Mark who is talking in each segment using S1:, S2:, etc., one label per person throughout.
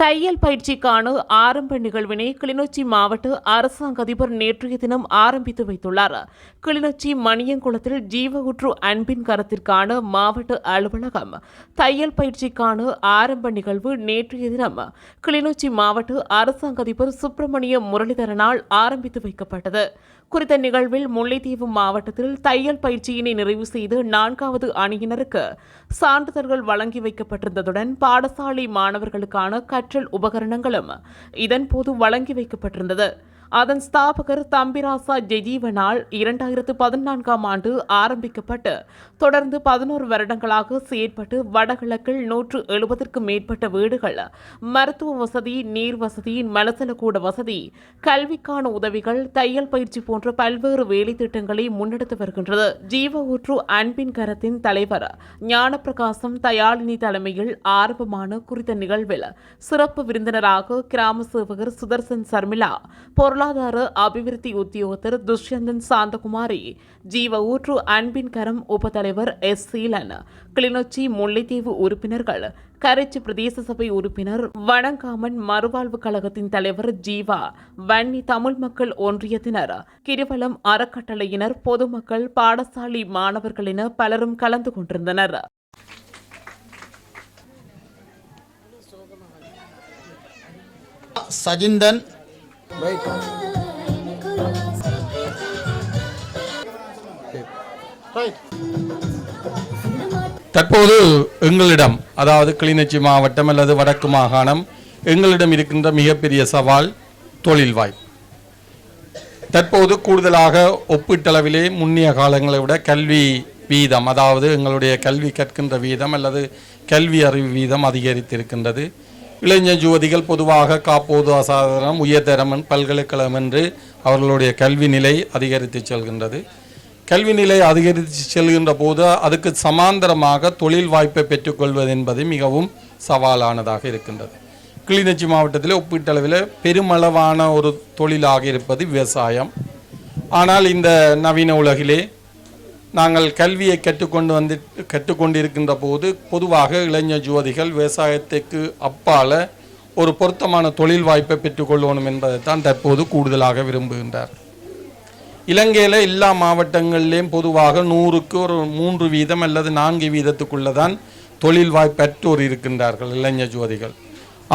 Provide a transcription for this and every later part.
S1: தையல் பயிற்சிக்கான ஆரம்ப நிகழ்வினை கிளிநொச்சி மாவட்ட அரசாங்க அதிபர் நேற்றைய தினம் ஆரம்பித்து வைத்துள்ளார். கிளிநொச்சி மணியங்குளத்தில் ஜீவகுற்று அன்பின் கரத்திற்கான மாவட்ட அலுவலகம் தையல் பயிற்சிக்கான ஆரம்ப நிகழ்வு நேற்றைய தினம் கிளிநொச்சி மாவட்ட அரசாங்க அதிபர் சுப்பிரமணிய முரளிதரனால் ஆரம்பித்து வைக்கப்பட்டது. குறித்த நிகழ்வில் முல்லைத்தீவு மாவட்டத்தில் தையல் பயிற்சியினை நிறைவு செய்து நான்காவது அணியினருக்கு சான்றிதழ்கள் வழங்கி வைக்கப்பட்டிருந்ததுடன் பாடசாலை மாணவர்களுக்கான கற்றல் உபகரணங்களும் இதன்போது வழங்கி வைக்கப்பட்டிருந்தது. அதன் ஸ்தாபகர் தம்பிராசா ஜெஜீவனால் இரண்டாயிரத்து பதினான்காம் ஆண்டு ஆரம்பிக்கப்பட்டு தொடர்ந்து பதினோரு வருடங்களாக செயற்பட்டு வடகிழக்கில் நூற்று எழுபதற்கும் மேற்பட்ட வீடுகள் மருத்துவ வசதி நீர் வசதி மலசலக்கூட வசதி கல்விக்கான உதவிகள் தையல் பயிற்சி போன்ற பல்வேறு வேலை திட்டங்களை முன்னெடுத்து வருகின்றது. ஜீவ ஊற்று அன்பின் கரத்தின் தலைவர் ஞானப்பிரகாசம் தயாளினி தலைமையில் ஆரம்பமான குறித்த நிகழ்வில் சிறப்பு விருந்தினராக கிராம சேவகர் சுதர்சன் சர்மிளா பொருளாதார அபிவிருத்தி உத்தியோகத்தர் துஷ்யந்தன் சாந்தகுமாரி ஜீவ ஊற்று அன்பின் கரம் உபத்தலைவர் எஸ். சீலன் கிளிநொச்சி முல்லைத்தீவு உறுப்பினர்கள் கரைச்சி பிரதேச சபை உறுப்பினர் வணங்காமன் மறுவாழ்வு கழகத்தின் தலைவர் ஜீவா வன்னி தமிழ் மக்கள் ஒன்றியத்தினர் கிருவலம் அறக்கட்டளையினர் பொதுமக்கள் பாடசாலை மாணவர்கள் என பலரும் கலந்து கொண்டிருந்தனர்.
S2: சஜிந்தன்
S3: தற்போது எங்களிடம் அதாவது கிளிநொச்சி மாவட்டம் அல்லது வடக்கு மாகாணம் எங்களிடம் இருக்கின்ற மிகப்பெரிய சவால் தொழில் வாய்ப்பு. தற்போது கூடுதலாக ஒப்பீட்டளவிலே முன்னிய காலங்களை விட கல்வி வீதம் அதாவது எங்களுடைய கல்வி கற்கின்ற வீதம் அல்லது கல்வி அறிவு வீதம் அதிகரித்திருக்கின்றது. இளைஞர் யுவதிகள் பொதுவாக காப்போது அசாதாரணம் உயர்தரமன் பல்கலைக்கழகம் என்று அவர்களுடைய கல்வி நிலை அதிகரித்து செல்கின்றது. கல்வி நிலை அதிகரித்து செல்கின்ற போது அதுக்கு சமாந்தரமாக தொழில் வாய்ப்பை பெற்றுக்கொள்வது என்பது மிகவும் சவாலானதாக இருக்கின்றது. கிளிநொச்சி மாவட்டத்தில் ஒப்பீட்டளவில் பெருமளவான ஒரு தொழிலாக இருப்பது விவசாயம். ஆனால் இந்த நவீன உலகிலே நாங்கள் கல்வியை கற்றுக்கொண்டு வந்து கற்றுக்கொண்டிருக்கின்ற போது பொதுவாக இளைஞர் யுவதிகள் விவசாயத்துக்கு அப்பால ஒரு பொருத்தமான தொழில் வாய்ப்பை பெற்றுக்கொள்ளணும் என்பதைத்தான் தற்போது கூடுதலாக விரும்புகின்றார். இலங்கையில் எல்லா மாவட்டங்களிலேயும் பொதுவாக நூறுக்கு ஒரு மூன்று வீதம் அல்லது நான்கு வீதத்துக்குள்ளே தான் தொழில் வாய்ப்பற்றோர் இருக்கின்றார்கள் இளைஞர் ஜோதிகள்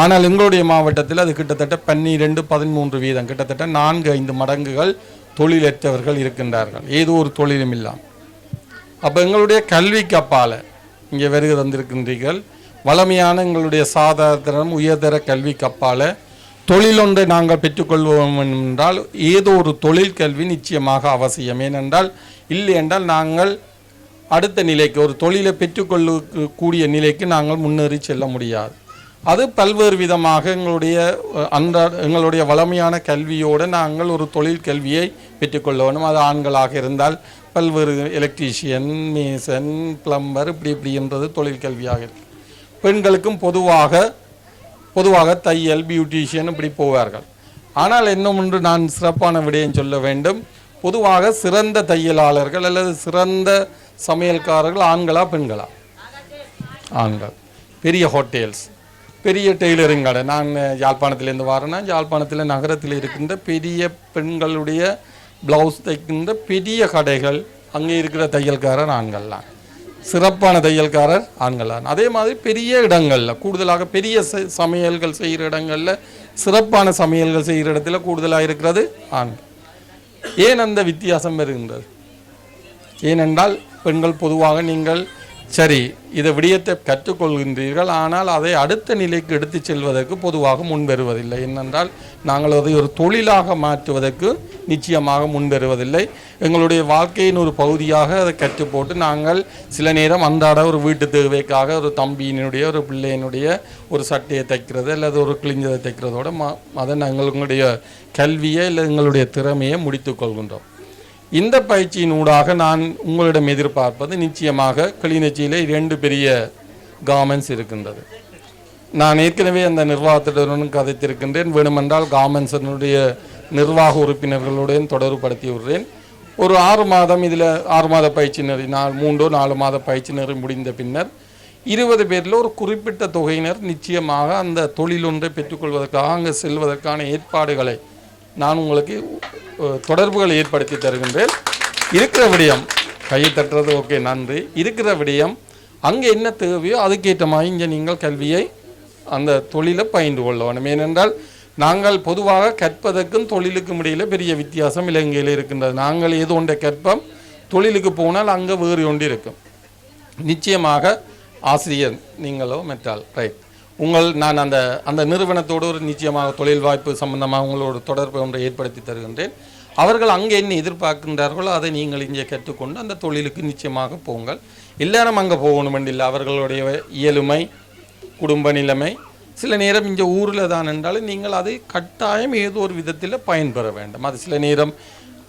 S3: ஆனால் எங்களுடைய மாவட்டத்தில் அது கிட்டத்தட்ட பன்னிரெண்டு பதிமூன்று வீதம் கிட்டத்தட்ட நான்கு ஐந்து மடங்குகள் தொழிலற்றவர்கள் இருக்கின்றார்கள். ஏதோ ஒரு தொழிலும் இல்லாமல். அப்போ எங்களுடைய கல்விக்கு அப்பால் இங்கே வருகை தந்திருக்கின்றீர்கள். வளமையான எங்களுடைய சாதாரணம் உயர்தர கல்விக்கு கப்பால் தொழில் ஒன்றை நாங்கள் பெற்றுக்கொள்வோம் என்றால் ஏதோ ஒரு தொழில் கல்வி நிச்சயமாக அவசியம். ஏனென்றால் இல்லை என்றால் நாங்கள் அடுத்த நிலைக்கு ஒரு தொழிலை பெற்றுக்கொள்ளக்கூடிய நிலைக்கு நாங்கள் முன்னேறி செல்ல முடியாது. அது பல்வேறு விதமாக எங்களுடைய அஹ், அன்றாட எங்களுடைய வளமையான கல்வியோடு நாங்கள் ஒரு தொழில் கல்வியை பெற்றுக்கொள்ள வேண்டும் அது ஆண்களாக இருந்தால் பல்வேறு எலக்ட்ரீஷியன் மேசன் பிளம்பர் இப்படி இப்படி என்றது தொழில் கல்வியாக இருக்கு. பெண்களுக்கும் பொதுவாக பொதுவாக தையல் பியூட்டிஷியன் இப்படி போவார்கள். ஆனால் இன்னும் ஒன்று நான் சிறப்பான விடயம் சொல்ல வேண்டும். பொதுவாக சிறந்த தையலாளர்கள் அல்லது சிறந்த சமையல்காரர்கள் ஆண்களா பெண்களா? ஆண்கள். பெரிய ஹோட்டல்ஸ் பெரிய டெய்லரிங் கடை. நான் யாழ்ப்பாணத்திலேருந்து வரேன்னா யாழ்ப்பாணத்தில் நகரத்தில் இருக்கின்ற பெரிய பெண்களுடைய ப்ளவுஸ் தைக்கின்ற பெரிய கடைகள் அங்கே இருக்கிற தையல்காரர் ஆண்கள்லாம் சிறப்பான தையல்காரர் ஆண்கள்லாம் அதே மாதிரி பெரிய இடங்களில் கூடுதலாக பெரிய ச- சமையல்கள் செய்கிற இடங்களில் சிறப்பான சமையல்கள் செய்கிற இடத்துல கூடுதலாக இருக்கிறது ஆண்கள் ஏன் அந்த வித்தியாசம் வருகின்றது? ஏனென்றால் பெண்கள் பொதுவாக நீங்கள் சரி இதை விடயத்தை கற்றுக்கொள்கின்றீர்கள். ஆனால் அதை அடுத்த நிலைக்கு எடுத்துச் செல்வதற்கு பொதுவாக முன்வருவதில்லை. என்னென்றால் நாங்கள் அதை ஒரு தொழிலாக மாற்றுவதற்கு நிச்சயமாக முன்வருவதில்லை. எங்களுடைய வாழ்க்கையின் ஒரு பகுதியாக அதை கற்று போட்டு நாங்கள் சில நேரம் அன்றாட ஒரு வீட்டு தேவைக்காக ஒரு தம்பியினுடைய ஒரு பிள்ளையினுடைய ஒரு சட்டையை தைக்கிறது அல்லது ஒரு கிழிஞ்சதை தைக்கிறதோட ம அதை நாங்கள் எங்களுடைய கல்வியை இல்லை எங்களுடைய திறமையை முடித்துக் கொள்கின்றோம். இந்த பயிற்சியின் ஊடாக நான் உங்களிடம் எதிர்பார்ப்பது நிச்சயமாக கிளிநொச்சியிலே இரண்டு பெரிய கார்மெண்ட்ஸ் இருக்கின்றது. நான் ஏற்கனவே அந்த நிர்வாகத்துடன் கதைத்திருக்கின்றேன். வேணுமென்றால் கார்மெண்ட்ஸனுடைய நிர்வாக உறுப்பினர்களுடன் தொடர்புபடுத்தி விடுறேன் ஒரு ஆறு மாதம் இதில் ஆறு மாத பயிற்சி நெறி நாலு மூன்றோ நாலு மாத பயிற்சி முடிந்த பின்னர் இருபது பேரில் ஒரு குறிப்பிட்ட தொகையினர் நிச்சயமாக அந்த தொழில் ஒன்றை பெற்றுக்கொள்வதற்காக அங்கே செல்வதற்கான ஏற்பாடுகளை நான் உங்களுக்கு தொடர்புகளை ஏற்படுத்தி தருகின்றேன். இருக்கிற விடயம் கையை தட்டுறது ஓகே நன்றி. இருக்கிற விடயம் அங்கே என்ன தேவையோ அதுக்கேற்ற மாதிரி இங்கே நீங்கள் கல்வியை அந்த தொழிலை பயின்று கொள்ள வேணும் ஏனென்றால் நாங்கள் பொதுவாக கற்பதற்கும் தொழிலுக்கும் இடையில பெரிய வித்தியாசம் இலங்கையில் இருக்கின்றது. நாங்கள் ஏதோ ஒன்றை கற்போம் தொழிலுக்கு போனால் அங்கே வேறு ஒன்று இருக்கும். நிச்சயமாக ஆசிரியர் நீங்களோ மெட்டால் ரைட் உங்கள் நான் அந்த அந்த நிறுவனத்தோடு ஒரு நிச்சயமாக தொழில் வாய்ப்பு சம்பந்தமாக உங்களோட தொடர்பு ஒன்றை ஏற்படுத்தி தருகின்றேன். அவர்கள் அங்கே என்ன எதிர்பார்க்கின்றார்களோ அதை நீங்கள் இங்கே கற்றுக்கொண்டு அந்த தொழிலுக்கு நிச்சயமாக போங்கள். எல்லாரும் அங்கே போகணும் இல்லை அவர்களுடைய இயலுமை குடும்ப நிலைமை சில நேரம் இங்கே ஊரில் தான் என்றாலும் நீங்கள் அதை கட்டாயம் ஏதோ ஒரு விதத்தில் பயன்பெற வேண்டும். அது சில நேரம்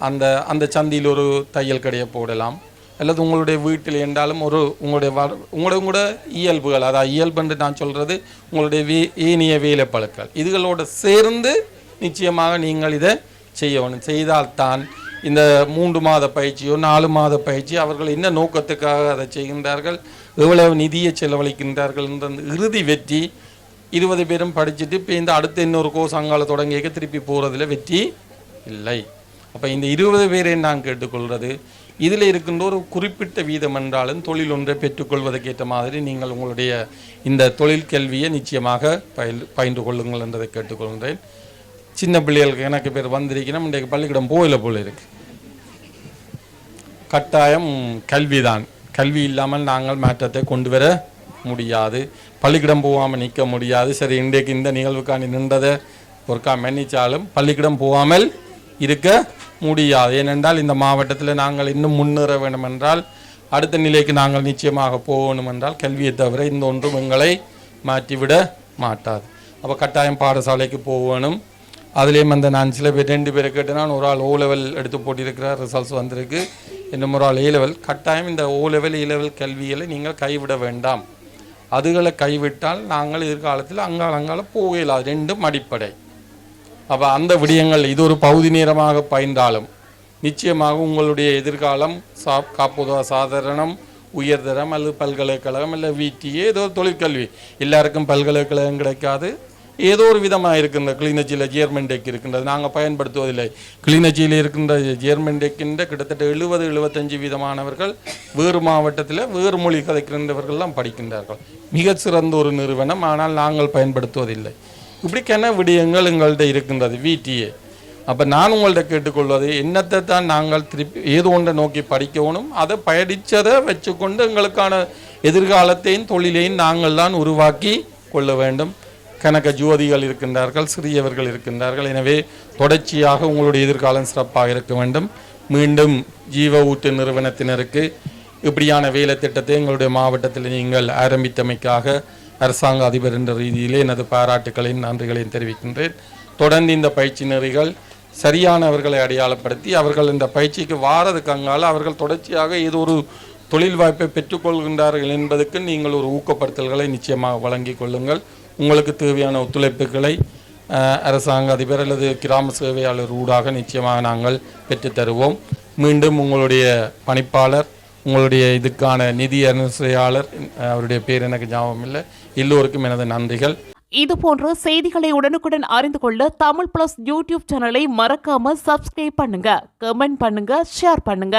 S3: அந்த அந்த சந்தியில் ஒரு தையல் கடையை போடலாம். அல்லது உங்களுடைய வீட்டில் என்றாலும் ஒரு உங்களுடைய வர உங்களோட உங்களோட இயல்புகள் அதாவது இயல்புன்னு நான் சொல்கிறது உங்களுடைய வே ஏனிய வேலைப்பழுக்கள். இதுகளோடு சேர்ந்து நிச்சயமாக நீங்கள் இதை செய்ய வேணும் செய்தால்தான் இந்த மூன்று மாத பயிற்சியோ நாலு மாத பயிற்சி அவர்கள் என்ன நோக்கத்துக்காக அதை செய்கின்றார்கள்? எவ்வளவு நிதியை செலவழிக்கின்றார்கள் என்ற அந்த இறுதி வெற்றி இருபது பேரும் படிச்சுட்டு இப்போ இந்த அடுத்த இன்னொரு கோர்ஸ் அங்கால தொடங்கியக்க திருப்பி போகிறதுல வெற்றி இல்லை. அப்போ இந்த இருபது பேரை நான் கேட்டுக்கொள்வது இதில் இருக்கின்ற ஒரு குறிப்பிட்ட வீதம் என்றாலும் தொழில் ஒன்றை பெற்றுக்கொள்வதற்கேற்ற மாதிரி நீங்கள் உங்களுடைய இந்த தொழில் கல்வியை நிச்சயமாக பயில் பயின்று கொள்ளுங்கள் என்றதை கேட்டுக்கொள்கிறேன் சின்ன பிள்ளைகளுக்கு எனக்கு பேர் வந்திருக்கணும் இன்றைக்கு பள்ளிக்கூடம் போயில போல இருக்கு. கட்டாயம் கல்விதான். கல்வி இல்லாமல் நாங்கள் மாற்றத்தை கொண்டு வர முடியாது. பள்ளிக்கூடம் போகாமல் நிற்க முடியாது. சரி இன்றைக்கு இந்த நிகழ்வுக்காண்டி நின்றதை ஒருக்கா மன்னிச்சாலும் பள்ளிக்கூடம் போகாமல் இருக்க முடியாது. ஏனென்றால் இந்த மாவட்டத்தில் நாங்கள் இன்னும் முன்னேற வேண்டும் என்றால் அடுத்த நிலைக்கு நாங்கள் நிச்சயமாக போகணும் என்றால் கல்வியை தவிர இந்த ஒன்றும் எங்களை மாற்றிவிட மாட்டாது. அப்போ கட்டாயம் பாடசாலைக்கு போகணும். அதுலேயும் அந்த நான் சில பேர் ரெண்டு பேரை கேட்டேன் ஒரு ஆள் ஓ லெவல் எடுத்து போட்டிருக்கிறார் ரிசல்ட்ஸ் வந்திருக்கு. இன்னும் ஒரு ஆள் ஏ லெவல் கட்டாயம் இந்த ஓ லெவல் ஏ லெவல் கல்விகளை நீங்கள் கைவிட வேண்டாம். அதுகளை கைவிட்டால் நாங்கள் எதிர்காலத்தில் அங்கால போகலாது. ரெண்டும் அடிப்படை. அப்போ அந்த விடயங்கள் இது ஒரு பகுதி நேரமாக பயின்றாலும் நிச்சயமாக உங்களுடைய எதிர்காலம் சா காப்புதா சாதாரணம் உயர்தரம் அல்லது பல்கலைக்கழகம் இல்லை விடிஏ ஏதோ ஒரு தொழிற்கல்வி. எல்லாருக்கும் பல்கலைக்கழகம் கிடைக்காது. ஏதோ ஒரு விதமாக இருக்கின்ற கிளிநொச்சியில் ஜேர்மன் டெக் இருக்கின்றது. நாங்கள் பயன்படுத்துவதில்லை. கிளிநொச்சியில் இருக்கின்ற ஜியர்மன் டெக்கின்ற கிட்டத்தட்ட எழுபது எழுபத்தஞ்சு விதமானவர்கள் வேறு மாவட்டத்தில் வேறு மொழி கதைக்கின்றவர்கள்லாம் படிக்கின்றார்கள். மிகச்சிறந்த ஒரு நிறுவனம். ஆனால் நாங்கள் பயன்படுத்துவதில்லை. இப்படிக்கான விடயங்கள் எங்கள்கிட்ட இருக்கின்றது விடிஏ அப்போ நான் உங்கள்கிட்ட கேட்டுக்கொள்வது என்னத்தை தான் நாங்கள் திருப்பி ஏதோ ஒன்றை நோக்கி படிக்கணும் அதை படித்ததை வச்சுக்கொண்டு எங்களுக்கான எதிர்காலத்தையும் தொழிலையும் நாங்கள் தான் உருவாக்கி கொள்ள வேண்டும். கணக்க ஜோதிகள் இருக்கின்றார்கள் சிறியவர்கள் இருக்கின்றார்கள். எனவே தொடர்ச்சியாக உங்களுடைய எதிர்காலம் சிறப்பாக இருக்க வேண்டும். மீண்டும் ஜீவ ஊட்டு நிறுவனத்தினருக்கு இப்படியான வேலை திட்டத்தை எங்களுடைய மாவட்டத்தில் நீங்கள் ஆரம்பித்தமைக்காக அரசாங்க அதிபர் என்ற ரீதியிலே எனது பாராட்டுக்களையும் நன்றிகளையும் தெரிவிக்கின்றேன். தொடர்ந்து இந்த பயிற்சி நெறிகள் சரியானவர்களை அடையாளப்படுத்தி அவர்கள் இந்த பயிற்சிக்கு வாரதுக்கு அங்கால அவர்கள் தொடர்ச்சியாக ஏதோ ஒரு தொழில் வாய்ப்பை பெற்றுக்கொள்கின்றார்கள் என்பதற்கு நீங்கள் ஒரு ஊக்கப்படுத்தல்களை நிச்சயமாக வழங்கிக் கொள்ளுங்கள். உங்களுக்கு தேவையான ஒத்துழைப்புகளை அரசாங்க அதிபர் அல்லது கிராம சேவையாளர் ஊடாக நிச்சயமாக நாங்கள் பெற்றுத்தருவோம் மீண்டும் உங்களுடைய பணிப்பாளர் உங்களுடைய இதுக்கான நிதி அனுசரியாளர் அவருடைய பேர் எனக்கு ஞாபகம் இல்லை. எல்லோருக்கும் எனது நன்றிகள்.
S1: இது போன்ற செய்திகளை உடனுக்குடன் அறிந்து கொள்ள தமிழ் பிளஸ் யூடியூப் சேனலை மறக்காம சப்ஸ்கிரைப் பண்ணுங்க. கமெண்ட் பண்ணுங்க ஷேர் பண்ணுங்க.